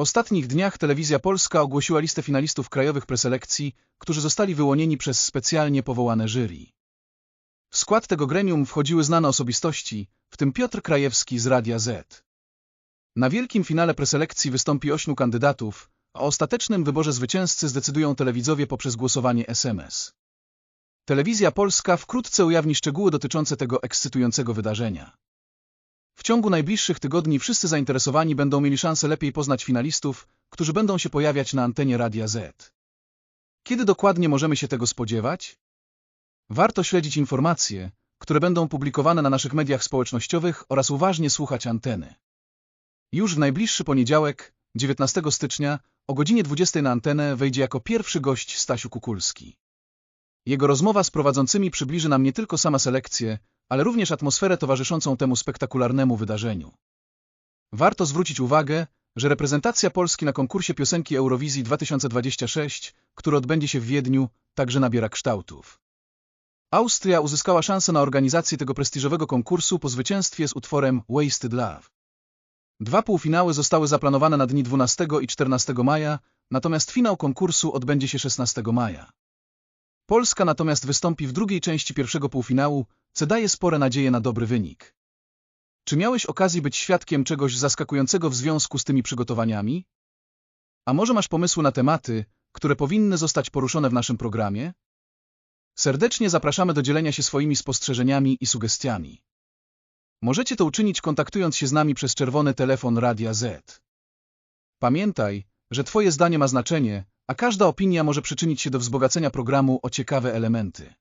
W ostatnich dniach Telewizja Polska ogłosiła listę finalistów krajowych preselekcji, którzy zostali wyłonieni przez specjalnie powołane jury. W skład tego gremium wchodziły znane osobistości, w tym Piotr Krajewski z Radia Z. Na wielkim finale preselekcji wystąpi ośmiu kandydatów, a o ostatecznym wyborze zwycięzcy zdecydują telewidzowie poprzez głosowanie SMS. Telewizja Polska wkrótce ujawni szczegóły dotyczące tego ekscytującego wydarzenia. W ciągu najbliższych tygodni wszyscy zainteresowani będą mieli szansę lepiej poznać finalistów, którzy będą się pojawiać na antenie Radia Z. Kiedy dokładnie możemy się tego spodziewać? Warto śledzić informacje, które będą publikowane na naszych mediach społecznościowych oraz uważnie słuchać anteny. Już w najbliższy poniedziałek, 19 stycznia, o godzinie 20 na antenę wejdzie jako pierwszy gość Stasiu Kukulski. Jego rozmowa z prowadzącymi przybliży nam nie tylko sama selekcję, ale również atmosferę towarzyszącą temu spektakularnemu wydarzeniu. Warto zwrócić uwagę, że reprezentacja Polski na konkursie piosenki Eurowizji 2026, który odbędzie się w Wiedniu, także nabiera kształtów. Austria uzyskała szansę na organizację tego prestiżowego konkursu po zwycięstwie z utworem Wasted Love. Dwa półfinały zostały zaplanowane na dni 12 i 14 maja, natomiast finał konkursu odbędzie się 16 maja. Polska natomiast wystąpi w drugiej części pierwszego półfinału, co daje spore nadzieje na dobry wynik. Czy miałeś okazję być świadkiem czegoś zaskakującego w związku z tymi przygotowaniami? A może masz pomysły na tematy, które powinny zostać poruszone w naszym programie? Serdecznie zapraszamy do dzielenia się swoimi spostrzeżeniami i sugestiami. Możecie to uczynić kontaktując się z nami przez czerwony telefon Radia Z. Pamiętaj, że Twoje zdanie ma znaczenie, a każda opinia może przyczynić się do wzbogacenia programu o ciekawe elementy.